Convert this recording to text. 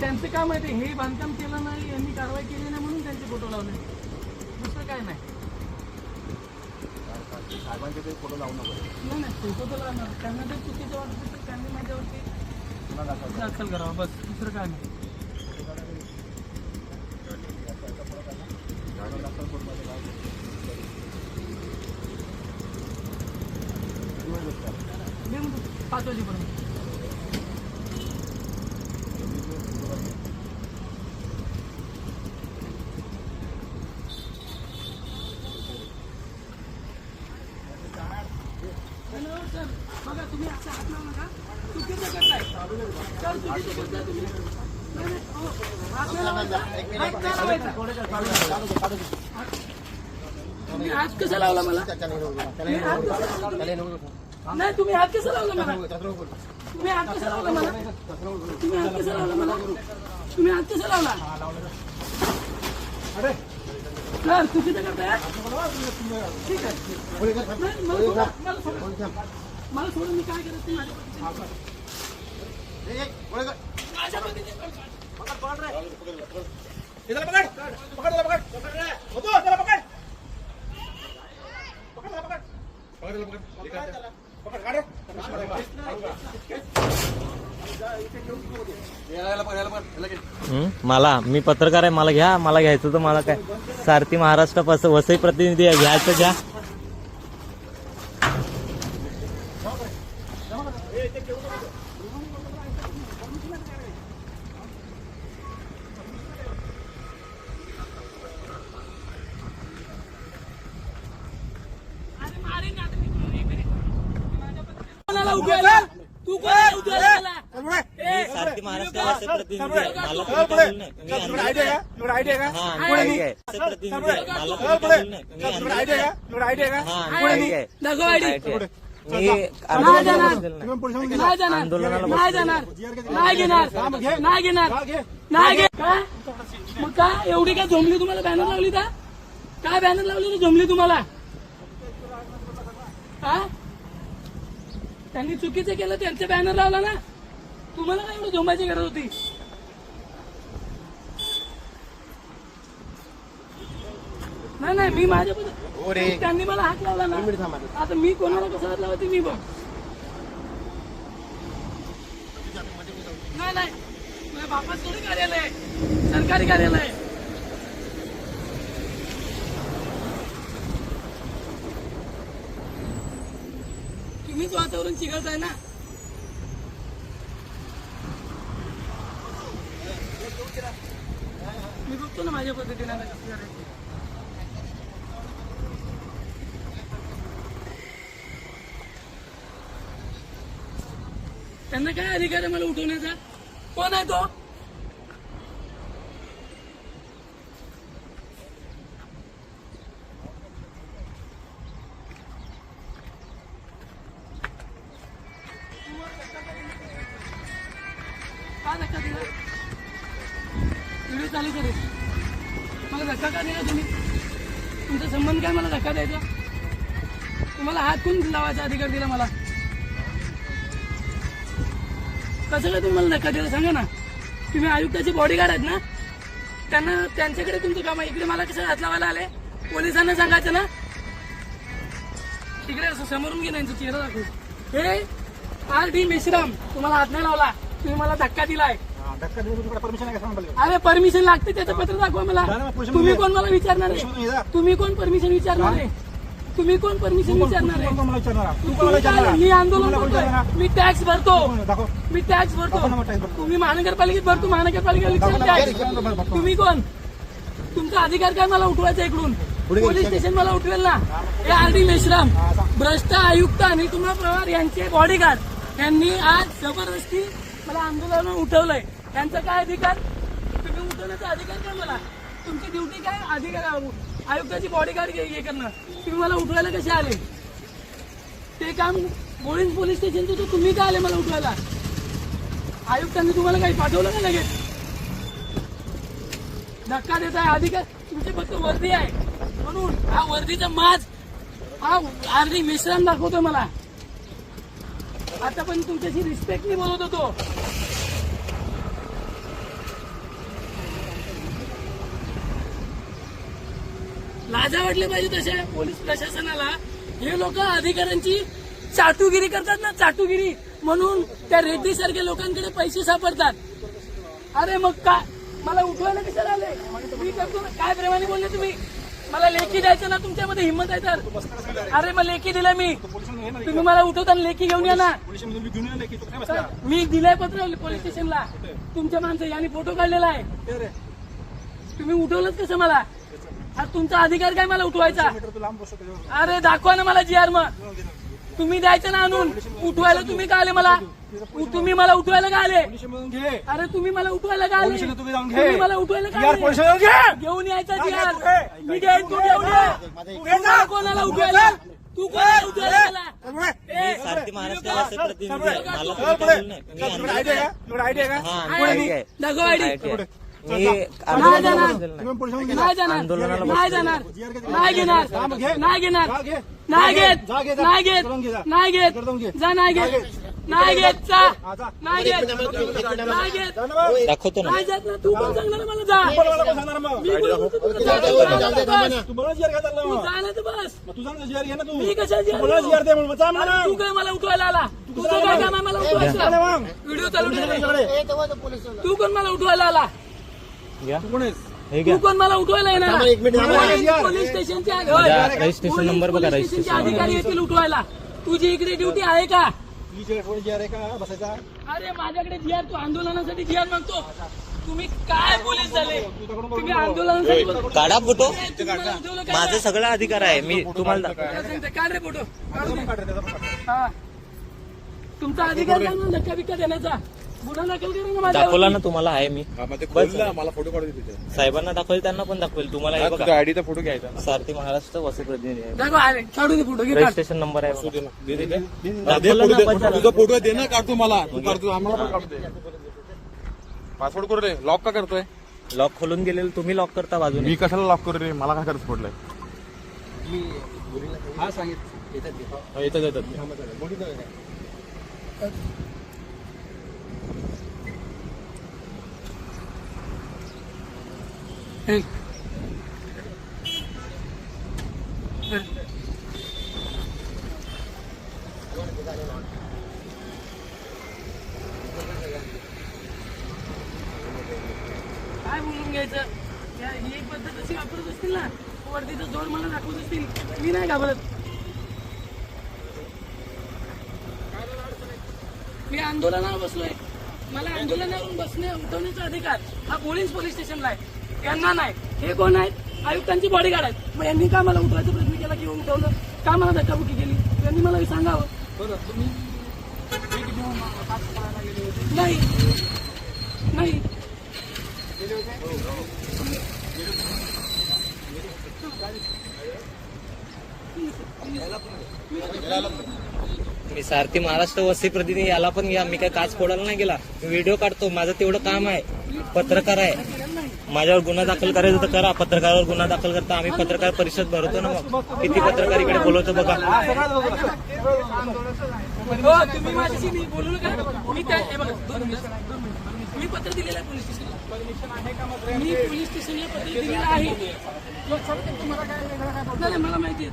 त्यांचं काय माहिती हे बांधकाम केलं नाही यांनी कारवाई केली नाही म्हणून त्यांचे फोटो लावले. दुसरं काय नाही. साहेबांचे ते फोटो लावू नको. नाही नाही फोटो तर लावणार. त्यांना ते चुकीचं वाटतं तर त्यांनी माझ्यावरती दाखल करावं. बस दुसरं काय नाही. गाडो दाखल कोर्टमध्ये लावू. किती वेळ बसतात? देऊन दे, पाच वाजेपर्यंत हॅलो सर बघा तुम्ही असं हात लावू नका चुकीचं करताय सर चुकीचं करताय तुम्ही नाही, नाही, हो. हात नाही लावायचा. हात नाही लावायचा. तुम्ही हात कसा लावला मला? तुम्ही हात कसा लावला? नाही तुम्ही हात कसा लावला मला? तुम्ही हात कसा लावला मला? तुम्ही हात कसा लावला मला? तुम्ही हात कसा लावला सर चुकीचं करताय ठीक आहे नाही, मला सोडा, मला सोडा. मला सोडून मी काय करत नाही? माझ्या पद्धतीने. हं? मला मी पत्रकार आहे मला घ्या मला घ्यायचं तर मला काय. सारथी महाराष्ट्रापासून वसई प्रतिनिधी आहे घ्यायचं घ्या अरे मारीन ना आता मी तुला. एक मिनिट. माझ्या पद्धतीने. कोणाला उठवायला? तू कोणाला उठवायला मला? ए, सारथी महाराष्ट्र वसई प्रतिनिधी आहे मला कोणी काय बोललं नाही. मी अंधेरी- हा, मी आहे. वसई प्रतिनिधी आहे मला कोणी काय बोललं नाही. मी अंधेरी- हा, मी आहे. दाखव आयडी. मी नाही आंदोलन जाणार. बसलेलं नाही. नाही जाणार. आंदोलनाला नाही जाणार. नाही. घेणार. नाही घेणार. नाही घे का मग का एवढी काय झोमली तुम्हाला? बॅनर लावली का काय बॅनर लावली झोमली तुम्हाला? त्यांनी चुकीचं केलं त्यांचं बॅनर लावला ना? तुम्हाला काय एवढं झोमायची गरज होती? नाही नाही मी माझ्या पद्धत- त्यांनी मला हात लावला ना. आता मी कोणाला कसा हात लावते मी बघ. नाही नाही. तुझ्या थोडी कार्यालय. सरकारी कार्यालय. तुम्हीच वातावरण चिघळताय ना. मी बघतो ना माझ्या पद्धतीने आता कसं करायचं. त्यांना काय अधिकार आहे मला उठवण्याचा? कोण आहे तो? का धक्का दिला? व्हिडिओ चालू करू मला धक्का का दिला तुम्ही? तुमचा संबंध काय मला धक्का द्यायचा? तुम्हाला हात कोण लावायचा अधिकार दिला मला? कसं काय तुम्हाला धक्का दिला सांगा ना. तुम्ही आयुक्ताचे बॉडीगार्ड आहेत ना? त्यांना त्यांच्याकडे तुमचं काम आहे. इकडे मला कसं हात लावायला आले? पोलिसांना सांगायचं ना? तिकडे असं समोरून घे त्यांचा चेहरा दाखवू. हे आर डी मेश्राम तुम्हाला हात नाही लावला. तुम्ही मला धक्का दिलाय. धक्का देऊन तुमच्याकडे परमिशन आहे का? सांगा पहिले. अरे परमिशन लागते त्याचं पत्र दाखवा मला. नाही, नाही, तुम्ही कोण मला विचारणार आहे. तुम्ही कोण परमिशन विचारणार आहे? तुम्ही कोण परमिशन विचारणार आहे? तुम्ही काय? मी आंदोलन करतोय? मी टॅक्स भरतो. मी टॅक्स भरतो. तुम्ही महानगरपालिकेत भरतो महानगरपालिका दाखव ना, टॅक्स दाखव ना, दाखव ना. तुम्ही कोण? तुमचा अधिकार काय मला उठवायचा इकडून? पोलीस स्टेशन मला उठवेल ना. हे आर डी मेश्राम भ्रष्ट आयुक्त आणि कुमार पवार यांचे बॉडीगार्ड यांनी आज जबरदस्ती मला आंदोलन उठवलंय. त्यांचा काय अधिकार? तुम्ही उठवण्याचा अधिकार काय मला? तुमची ड्युटी काय? अधिकार आयुक्ताची बॉडीगार्ड हे करणं तुम्ही मला उठवायला कसे आले? ते काम गोळीन पोलीस स्टेशनचं तर तुम्ही काय आले मला उठवायला? आयुक्तांनी तुम्हाला काही पाठवलं का लगेच? धक्का देत आहे अधिकार तुमची फक्त वर्दी आहे. म्हणून हा वर्दीचा माज हा अर्धी मिश्रण दाखवतो मला. आता पण तुमच्याशी रिस्पेक्टनी बोलत होतो. लाजा वाटले पाहिजे तसे पोलीस प्रशासनाला. हे लोक अधिकाऱ्यांची चाटुगिरी करतात ना चाटुगिरी. म्हणून त्या रेड्डी सारख्या लोकांकडे पैसे सापडतात. अरे मग काय? मला उठवायला कशाला आले? मी करतो ना. काय प्रेमाने बोलले तुम्ही? मला लेखी द्यायचं ना तुमच्यामध्ये हिंमत आहे तर. अरे मग लेखी दिलं मी. तुम्ही मला उठवताना लेखी घेऊन या ना. मी दिलाय पत्र पोलीस स्टेशनला. तुमच्या माणसं यांनी फोटो काढलेला आहे. तुम्ही उठवलंच कसं मला? आज तुमचा अधिकार काय मला उठवायचा? मीटर तू लांब बसतो त्याच्यावर. अरे दाखवा ना मला जी आर मग. तुम्ही द्यायचं ना आणून. उठवायला तुम्ही का आले मला? तुम्ही मला उठवायला का आले? अरे तुम्ही मला उठवायला का आले? तुम्ही मला उठवायला का आले? घेऊन यायचा जी आर. मी घेईन तू घेऊन ये. कोणाला उठवायला? तू कोणाला उठवायला. दाखव आयडी. मी आंदोलनाला नाही. जाणार. नाही. घेणार. नाही घेणार. नाही घेत जा घे, जा. नाही घेत. इकडून घे जा. नाही घेत. इकडून घे. जा नाही जा घेत घे. नाही घेत. जा. जा. नाही घेत. नाही घेत जा. ना मग. दाखवतो ना. नाही जात ना. तू पण सांगणार मला जा? मी बस. मी कशा तू काय मला उठवायला आला? तुझं काय काम आहे मला उठवायचं. व्हिडिओ चालू. तू कोण मला उठवायला आला. घ्या. तू कोण आहेस? हे तू घ्या. कोण? मला उठवायला येणार. एक मिनिट थांबा. पोलीस पोलीस स्टेशनचे आहे. होय. द्या, रजिस्ट्रेशन पोलीस- नंबर बघा, पोलीस स्टेशनचे रजिस्ट्रेशन अधिकारी येतील उठवायला. तुझी इकडे ड्युटी आहे का? तुझी कोण जीआर आहे का? बसायचा. अरे माझ्याकडे जी आर तू आंदोलनासाठी जी आर मागतो. तुम्ही काय पोलीस झाले? तुम्ही आंदोलनासाठी. काढा फोटो. तुम्ही मला उठवलं काय? माझा सगळा अधिकार आहे. मी तुम्हाला काय? सांगते? काढ रे फोटो. काढ रे. हा. तुमचा अधिकार काय ना धक्का बिक्का देण्याचा? दाखवला ना तुम्हाला आहे मी. मला फोटो काढू दे तिथे. साहेबांना दाखवेल त्यांना पण दाखवेल. तुम्हाला हे बघा. आयडीचा फोटो घ्यायचा. सारथी महाराष्ट्र वसे प्रतिनिधी आहे. दाखव अरे काढू दे फोटो घे काढ. रजिस्ट्रेशन नंबर आहे फोटो दे. पण त्याला. तुझा फोटो दे ना काढतो मला. तू काढतो आम्हाला पण काढू दे पासवर्ड करू रे? लॉक का करतोय? लॉक खोलून गेलेलं तुम्ही लॉक करता बाजूने. मी कशाला लॉक करू रे? मला काय करत पडलंय हा सांगितलं. येतात येतात. काय बोलून घ्यायचं? या- ही एक पद्धत अशी वापरत असतील ना वरतीचं जोर मला दाखवत असतील. मी नाही घाबरत. मी आंदोलनावर बसलोय. मला आंदोलनावरून बसणे उठवण्याचा अधिकार हा पोलीस पोलीस स्टेशनला आहे. यांना नाही. हे कोण आहेत? आयुक्तांची बॉडीगार्ड आहेत. मग यांनी का मला उठवायचा प्रयत्न केला किंवा उठवलं का मला धक्काबुक्की केली? त्यांनी मला हे सांगावं. बरं तुम्ही नाही. नाही. मी सारथी महाराष्ट्र वस्ती प्रतिनिधी याला पण घ्या मी काय काच फोडायला नाही गेला. व्हिडिओ काढतो माझं तेवढं काम आहे. पत्रकार आहे. माझ्यावर गुन्हा दाखल करायचं तर करा. पत्रकारावर गुन्हा दाखल करता आम्ही पत्रकार परिषद भरतो ना मग. किती पत्रकार इकडे बोलवतो बघा. हो, मी पत्र दिलेलं आहे पोलीस स्टेशनला. मी पोलीस स्टेशनला पत्र दिलेलं आहे. मला माहिती आहे